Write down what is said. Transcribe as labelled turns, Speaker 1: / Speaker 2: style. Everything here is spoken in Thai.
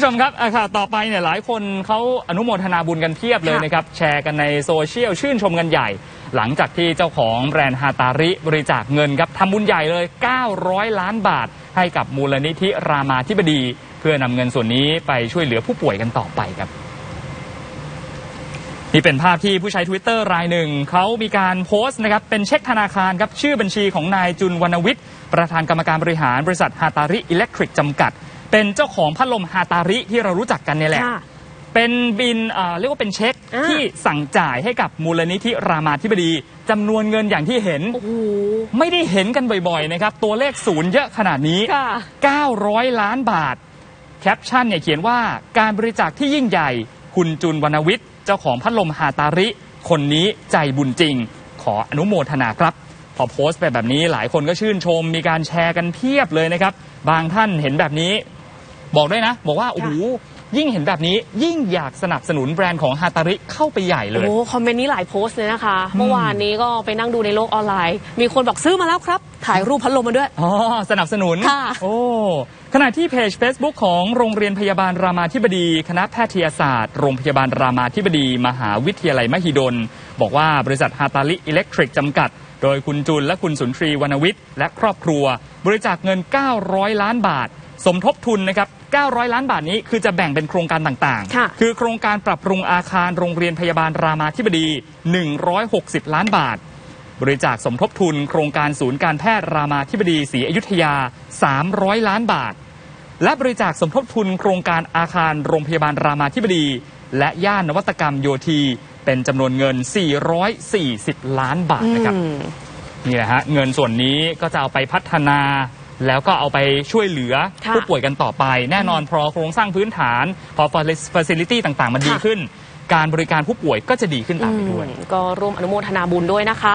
Speaker 1: ผู้ชมครับอะข่าวต่อไปเนี่ยหลายคนเขาอนุโมทนาบุญกันเพียบเลย
Speaker 2: ค่ะ
Speaker 1: นะครับ แชร์กันในโซเชียลชื่นชมกันใหญ่ หลังจากที่เจ้าของแบรนด์ฮาตาริบริจาคเงินครับทำบุญใหญ่เลย 900 ล้านบาท ให้กับมูลนิธิรามาธิบดี เพื่อนำเงินส่วนนี้ไปช่วยเหลือผู้ป่วยกันต่อไปครับนี่เป็นภาพที่ผู้ใช้ Twitter รายหนึ่ง เขามีการโพสต์นะครับ เป็นเช็คธนาคารครับ ชื่อบัญชีของนายจุนวรรณวิทย์ ประธานกรรมการบริหารบริษัทฮาตาริอิเล็กทริกจำกัด เป็นเจ้าของพัดลมฮาตาริที่เรารู้จักกันเนี่ยแหละ
Speaker 2: ค่ะ
Speaker 1: เป็นบินเอ่อเรียกว่าเป็นเช็ค
Speaker 2: อ่า
Speaker 1: ที่สั่งจ่ายให้กับมูลนิธิรามาธิบดีจำนวนเงินอย่างที่เห็น
Speaker 2: โอ้โห
Speaker 1: ไม่ได้เห็นกันบ่อยๆนะครับ ตัวเลขศูนย์เยอะขนาดนี้
Speaker 2: ค่ะ
Speaker 1: 900 ล้านบาท แคปชั่นเนี่ยเขียนว่าการบริจาคที่ยิ่งใหญ่ คุณจุนวรรณวิทย์ เจ้าของพัดลมฮาตาริ คนนี้ใจบุญจริง ขออนุโมทนาครับ พอโพสต์ไปแบบนี้หลายคนก็ชื่นชม มีการแชร์กันเพียบเลยนะครับ บางท่านเห็นแบบนี้ บอกด้วยนะ บอกว่าโอ้โหยิ่งเห็นแบบนี้ยิ่งอยากสนับสนุนแบรนด์ของฮาตาริเข้าไปใหญ่เลย
Speaker 2: โอ้คอมเมนต์นี้หลายโพสต์เลยนะคะ เมื่อวานนี้ก็ไปนั่งดูในโลกออนไลน์ มีคนบอกซื้อมาแล้วครับ ถ่ายรูปพัดลมมาด้วย
Speaker 1: อ๋อ สนับสนุน
Speaker 2: ค่ะ
Speaker 1: โอ้ขณะที่เพจ Facebook ของโรงเรียนพยาบาลรามาธิบดี คณะแพทยศาสตร์ โรงพยาบาลรามาธิบดี มหาวิทยาลัยมหิดล บอกว่าบริษัทฮาตาลิอิเล็กทริกจำกัด โดยคุณจุลและคุณสุนทรีวรรณวิทย์และครอบครัว บริจาคเงิน 900 ล้านบาท สมทบทุนนะครับ 900 ล้านบาทนี้คือจะแบ่งเป็นโครงการต่าง
Speaker 2: ค่ะ
Speaker 1: คือโครงการปรับปรุงอาคารโรงเรียนพยาบาลรามาธิบดี 160 ล้านบาท บริจาคสมทบทุน โครงการศูนย์การแพทย์รามาธิบดีศรีอยุธยา 300 ล้านบาท และบริจาคสมทบทุน โครงการอาคารโรงพยาบาลรามาธิบดี และย่านนวัตกรรมโยธี เป็นจำนวนเงิน 440 ล้านบาทนะครับ
Speaker 2: อืม
Speaker 1: นี่แหละฮะเงินส่วนนี้ก็จะเอาไปพัฒนา แล้วก็เอาไปช่วยเหลือ
Speaker 2: ค่ะ
Speaker 1: ผู้ป่วยกันต่อไป แน่นอนพอโครงสร้างพื้นฐาน พอ facility ต่างๆ มันดี
Speaker 2: ค่ะ
Speaker 1: ขึ้น การบริการผู้ป่วยก็จะดีขึ้นตามไปด้วย
Speaker 2: อืมก็ร่วมอนุโมทนาบุญด้วยนะคะ